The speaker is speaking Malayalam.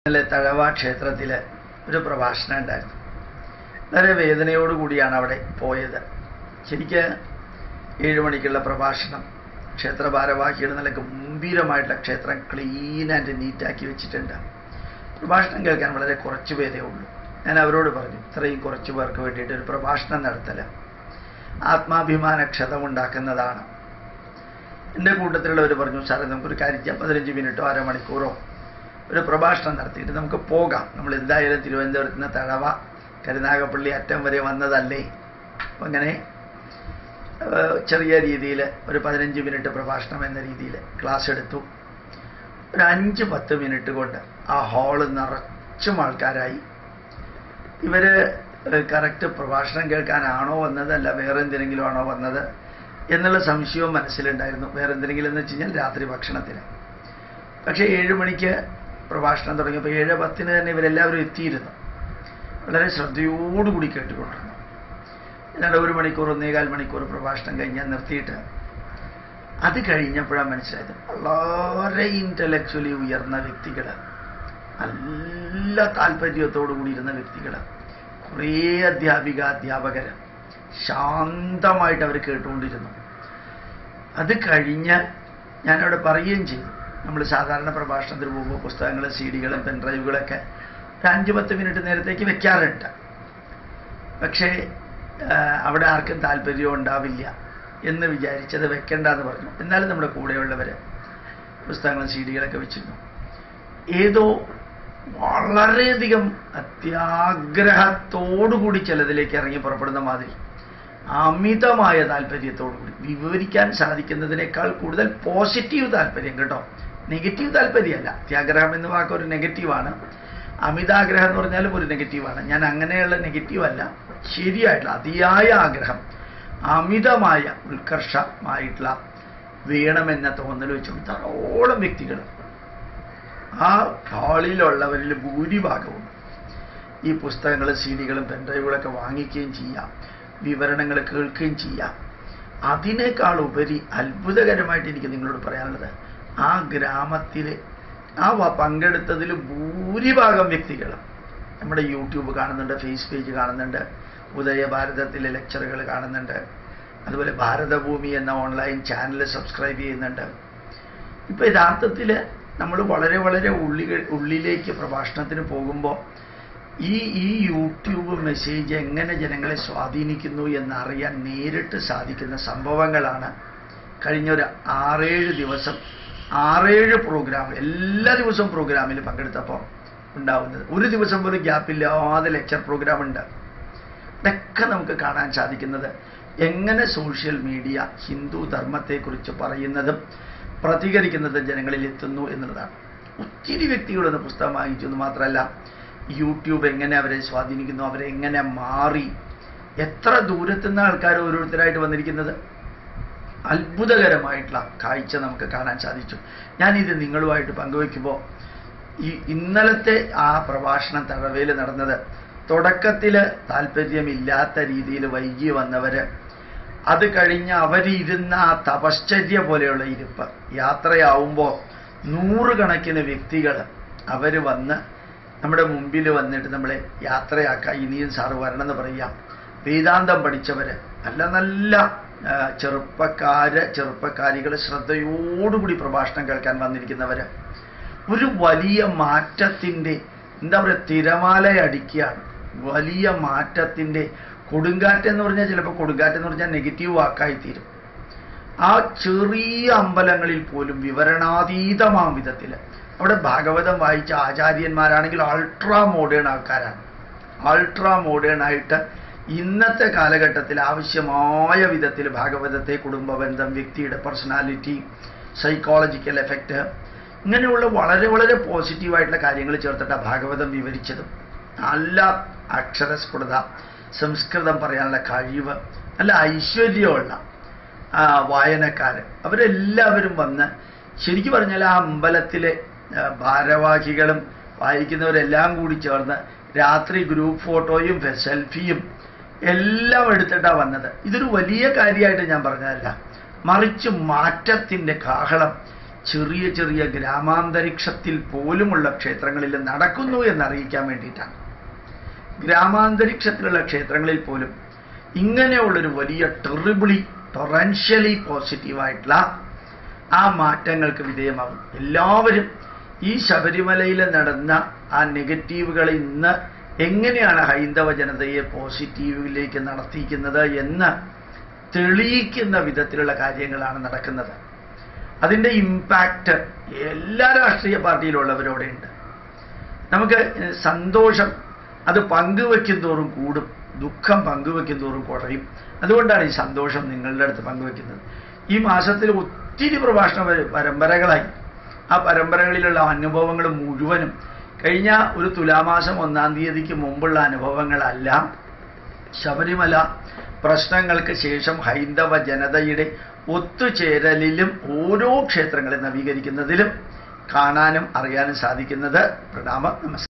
ഇന്നലെ തഴവ ക്ഷേത്രത്തിൽ ഒരു പ്രഭാഷണം ഉണ്ടായിരുന്നു. വളരെ വേദനയോടുകൂടിയാണ് അവിടെ പോയത്. ശരിക്ക് ഏഴ് മണിക്കുള്ള പ്രഭാഷണം ക്ഷേത്ര ഭാരവാഹിയുടെ നല്ല ഗംഭീരമായിട്ടുള്ള ക്ഷേത്രം ക്ലീൻ നീറ്റാക്കി വെച്ചിട്ടുണ്ട്. പ്രഭാഷണം കേൾക്കാൻ വളരെ കുറച്ച് പേരേ ഉള്ളൂ. ഞാൻ അവരോട് പറഞ്ഞു ഇത്രയും കുറച്ച് പേർക്ക് വേണ്ടിയിട്ട് ഒരു പ്രഭാഷണം നടത്തല ആത്മാഭിമാന ക്ഷതമുണ്ടാക്കുന്നതാണ് എന്റെ കൂട്ടത്തിലുള്ളവർ പറഞ്ഞു സാറേ നമുക്കൊരു കാര്യം ചെയ്യാം. പതിനഞ്ച് മിനിറ്റോ അരമണിക്കൂറോ ഒരു പ്രഭാഷണം നടത്തിയിട്ട് നമുക്ക് പോകാം. നമ്മൾ എന്തായാലും തിരുവനന്തപുരത്ത് നിന്ന് തഴവ കരുനാഗപ്പള്ളി അറ്റം വരെ വന്നതല്ലേ? അങ്ങനെ ചെറിയ രീതിയിൽ ഒരു പതിനഞ്ച് മിനിറ്റ് പ്രഭാഷണം എന്ന രീതിയിൽ ക്ലാസ് എടുത്തു. ഒരു അഞ്ച് പത്ത് മിനിറ്റ് കൊണ്ട് ആ ഹാൾ നിറച്ചും ആൾക്കാരായി. ഇവർ കറക്റ്റ് പ്രഭാഷണം കേൾക്കാനാണോ വന്നത് അല്ല വേറെ എന്തിനെങ്കിലും ആണോ വന്നത് എന്നുള്ള സംശയവും മനസ്സിലുണ്ടായിരുന്നു. വേറെ എന്തെങ്കിലും എന്ന് വെച്ച് കഴിഞ്ഞാൽ രാത്രി ഭക്ഷണത്തിന്. പക്ഷേ ഏഴ് മണിക്ക് പ്രഭാഷണം തുടങ്ങിയപ്പോൾ ഏഴ് പത്തിന് തന്നെ ഇവരെല്ലാവരും എത്തിയിരുന്നു. വളരെ ശ്രദ്ധയോടുകൂടി കേട്ടുകൊണ്ടിരുന്നു. ഏതാണ്ട് ഒരു മണിക്കൂർ ഒന്നേകാൽ മണിക്കൂർ പ്രഭാഷണം കഴിഞ്ഞാൽ നിർത്തിയിട്ട് അത് കഴിഞ്ഞപ്പോഴാണ് മനസ്സിലായത് വളരെ ഇന്റലക്ച്വലി ഉയർന്ന വ്യക്തികൾ നല്ല താല്പര്യത്തോടു കൂടി ഇരുന്ന വ്യക്തികൾ കുറേ അധ്യാപിക അധ്യാപകർ ശാന്തമായിട്ട് അവർ കേട്ടുകൊണ്ടിരുന്നു. അത് കഴിഞ്ഞ് ഞാനവിടെ പറയുകയും ചെയ്തു. നമ്മൾ സാധാരണ പ്രഭാഷണത്തിന് പോകുമ്പോൾ പുസ്തകങ്ങൾ സി പെൻഡ്രൈവുകളൊക്കെ ഒരു അഞ്ച് പത്ത് മിനിറ്റ് നേരത്തേക്ക് വെക്കാറുണ്ട്. പക്ഷേ അവിടെ ആർക്കും താല്പര്യം ഉണ്ടാവില്ല എന്ന് വിചാരിച്ചത് വെക്കണ്ടെന്ന് പറഞ്ഞു. എന്നാലും നമ്മുടെ കൂടെയുള്ളവർ പുസ്തകങ്ങളും സി ഡികളൊക്കെ വെച്ചിരുന്നു. ഏതോ വളരെയധികം അത്യാഗ്രഹത്തോടുകൂടി ചിലതിലേക്ക് ഇറങ്ങി പുറപ്പെടുന്ന മാതിരി അമിതമായ താല്പര്യത്തോടുകൂടി വിവരിക്കാൻ സാധിക്കുന്നതിനേക്കാൾ കൂടുതൽ പോസിറ്റീവ് താല്പര്യം കേട്ടോ. നെഗറ്റീവ് താല്പര്യമല്ല. അത്യാഗ്രഹം എന്ന വാക്ക് ഒരു നെഗറ്റീവാണ്. അമിതാഗ്രഹം എന്ന് പറഞ്ഞാലും ഒരു നെഗറ്റീവാണ്. ഞാൻ അങ്ങനെയുള്ള നെഗറ്റീവ് അല്ല ശരിയായിട്ടുള്ള അതിയായ ആഗ്രഹം അമിതമായ ഉത്കർഷമായിട്ടുള്ള വേണമെന്ന തോന്നൽ വെച്ചുകൊണ്ട് ധാരാളം വ്യക്തികൾ ആ ഹാളിലുള്ളവരിൽ ഭൂരിഭാഗവും ഈ പുസ്തകങ്ങളും സീനികളും ഡികളും പെൻഡ്രൈവുകളൊക്കെ വാങ്ങിക്കുകയും ചെയ്യാം. വിവരണങ്ങൾ കേൾക്കുകയും ചെയ്യാം. അതിനേക്കാൾ ഉപരി അത്ഭുതകരമായിട്ട് എനിക്ക് നിങ്ങളോട് പറയാനുള്ളത് ആ ഗ്രാമത്തിൽ ആ പങ്കെടുത്തതിൽ ഭൂരിഭാഗം വ്യക്തികൾ നമ്മുടെ യൂട്യൂബ് കാണുന്നുണ്ട് ഫേസ് പേജ് കാണുന്നുണ്ട് ഉദയഭാരതത്തിലെ ലെക്ചറുകൾ കാണുന്നുണ്ട്. അതുപോലെ ഭാരതഭൂമി എന്ന ഓൺലൈൻ ചാനൽ സബ്സ്ക്രൈബ് ചെയ്യുന്നുണ്ട്. ഇപ്പൊ യഥാർത്ഥത്തിൽ നമ്മൾ വളരെ വളരെ ഉള്ളികൾ ഉള്ളിലേക്ക് പ്രഭാഷണത്തിന് പോകുമ്പോൾ ഈ ഈ യൂട്യൂബ് മെസ്സേജ് എങ്ങനെ ജനങ്ങളെ സ്വാധീനിക്കുന്നു എന്നറിയാൻ നേരിട്ട് സാധിക്കുന്ന സംഭവങ്ങളാണ് കഴിഞ്ഞ ഒരു ആറേഴ് ദിവസം ആറേഴ് പ്രോഗ്രാം എല്ലാ ദിവസവും പ്രോഗ്രാമിൽ പങ്കെടുത്തപ്പോൾ ഉണ്ടാവുന്നത്. ഒരു ദിവസം പോലും ഗ്യാപ്പില്ലാതെ ലെക്ചർ പ്രോഗ്രാം ഉണ്ട്. ഇതൊക്കെ നമുക്ക് കാണാൻ സാധിക്കുന്നത് എങ്ങനെ സോഷ്യൽ മീഡിയ ഹിന്ദു ധർമ്മത്തെക്കുറിച്ച് പറയുന്നതും പ്രതികരിക്കുന്നതും ജനങ്ങളിൽ എത്തുന്നു എന്നുള്ളതാണ്. ഒത്തിരി വ്യക്തികളൊന്ന് പുസ്തകം വാങ്ങിച്ചു എന്ന് മാത്രമല്ല യൂട്യൂബ് എങ്ങനെ അവരെ സ്വാധീനിക്കുന്നു അവരെങ്ങനെ മാറി എത്ര ദൂരത്തുനിന്ന് ആൾക്കാർ ഓരോരുത്തരായിട്ട് വന്നിരിക്കുന്നത്? അത്ഭുതകരമായിട്ടുള്ള കാഴ്ച നമുക്ക് കാണാൻ സാധിച്ചു. ഞാനിത് നിങ്ങളുമായിട്ട് പങ്കുവയ്ക്കുമ്പോൾ ഈ ഇന്നലത്തെ ആ പ്രഭാഷണം തടവയിൽ നടന്നത് തുടക്കത്തിൽ താല്പര്യമില്ലാത്ത രീതിയിൽ വൈകി വന്നവര് അത് കഴിഞ്ഞ് അവരിരുന്ന ആ തപശ്ചര്യ പോലെയുള്ള ഇരിപ്പ് യാത്രയാവുമ്പോൾ നൂറുകണക്കിന് വ്യക്തികൾ അവർ വന്ന് നമ്മുടെ മുമ്പിൽ വന്നിട്ട് നമ്മളെ യാത്രയാക്കാം ഇനിയും സാറ് വരണമെന്ന് പറയാം വേദാന്തം പഠിച്ചവര് നല്ല നല്ല ചെറുപ്പക്കാര് ചെറുപ്പക്കാരികൾ ശ്രദ്ധയോടുകൂടി പ്രഭാഷണം കേൾക്കാൻ വന്നിരിക്കുന്നവർ ഒരു വലിയ മാറ്റത്തിന്റെ എന്താ പറയുക തിരമാല അടിക്കുകയാണ്. വലിയ മാറ്റത്തിന്റെ കൊടുങ്കാറ്റ് എന്ന് പറഞ്ഞാൽ ചിലപ്പോൾ കൊടുങ്കാറ്റ് എന്ന് പറഞ്ഞാൽ നെഗറ്റീവ് വാക്കായി തീരും. ആ ചെറിയ അമ്പലങ്ങളിൽ പോലും വിവരണാതീതമാം വിധത്തിൽ അവിടെ ഭാഗവതം വായിച്ച ആചാര്യന്മാരാണെങ്കിൽ അൾട്രാ മോഡേൺ ആൾക്കാരാണ്. അൾട്രാ മോഡേൺ ആയിട്ട് ഇന്നത്തെ കാലഘട്ടത്തിൽ ആവശ്യമായ വിധത്തിൽ ഭാഗവതത്തെ കുടുംബ ബന്ധം വ്യക്തിയുടെ പേഴ്സണാലിറ്റി സൈക്കോളജിക്കൽ എഫക്റ്റ് ഇങ്ങനെയുള്ള വളരെ വളരെ പോസിറ്റീവായിട്ടുള്ള കാര്യങ്ങൾ ചേർത്തിട്ടാണ് ഭാഗവതം വിവരിച്ചതും. നല്ല അക്ഷരസ്ഫുടത സംസ്കൃതം പറയാനുള്ള കഴിവ് നല്ല ഐശ്വര്യമുള്ള വായനക്കാർ അവരെല്ലാവരും വന്ന് ശരിക്കും പറഞ്ഞാൽ ആ അമ്പലത്തിലെ ഭാരവാഹികളും വായിക്കുന്നവരെല്ലാം കൂടി ചേർന്ന് രാത്രി ഗ്രൂപ്പ് ഫോട്ടോയും സെൽഫിയും എല്ലാം എടുത്തിട്ടാണ് വന്നത്. ഇതൊരു വലിയ കാര്യമായിട്ട് ഞാൻ പറഞ്ഞതല്ല. മറിച്ച് മാറ്റത്തിന്റെ കാഹളം ചെറിയ ചെറിയ ഗ്രാമാന്തരീക്ഷത്തിൽ പോലുമുള്ള ക്ഷേത്രങ്ങളിൽ നടക്കുന്നു എന്നറിയിക്കാൻ വേണ്ടിയിട്ടാണ്. ഗ്രാമാന്തരീക്ഷത്തിലുള്ള ക്ഷേത്രങ്ങളിൽ പോലും ഇങ്ങനെയുള്ളൊരു വലിയ ടെറിബിളി ടൊറൻഷ്യലി പോസിറ്റീവായിട്ടുള്ള ആ മാറ്റങ്ങൾക്ക് വിധേയമാകും. എല്ലാവരും ഈ ശബരിമലയിൽ നടന്ന ആ നെഗറ്റീവുകളെ ഇന്ന് എങ്ങനെയാണ് ഹൈന്ദവ ജനതയെ പോസിറ്റീവിലേക്ക് നടത്തിയിരിക്കുന്നത് എന്ന് തെളിയിക്കുന്ന വിധത്തിലുള്ള കാര്യങ്ങളാണ് നടക്കുന്നത്. അതിന്റെ ഇമ്പാക്റ്റ് എല്ലാ രാഷ്ട്രീയ പാർട്ടിയിലുള്ളവരോടെ ഉണ്ട് നമുക്ക് സന്തോഷം അത് പങ്കുവെക്കും തോറും കൂടും. ദുഃഖം പങ്കുവെക്കും തോറും കുറയും. അതുകൊണ്ടാണ് ഈ സന്തോഷം നിങ്ങളുടെ അടുത്ത് പങ്കുവെക്കുന്നത്. ഈ മാസത്തിൽ ഒത്തിരി പ്രഭാഷണ പരമ്പരകളായി. ആ പരമ്പരകളിലുള്ള അനുഭവങ്ങൾ മുഴുവനും കഴിഞ്ഞ ഒരു തുലാമാസം ഒന്നാം തീയതിക്ക് മുമ്പുള്ള അനുഭവങ്ങളല്ല. ശബരിമല പ്രശ്നങ്ങൾക്ക് ശേഷം ഹൈന്ദവ ജനതയുടെ ഒത്തുചേരലിലും ഓരോ ക്ഷേത്രങ്ങളെ നവീകരിക്കുന്നതിലും കാണാനും അറിയാനും സാധിക്കുന്നത്. പ്രണാമ. നമസ്കാരം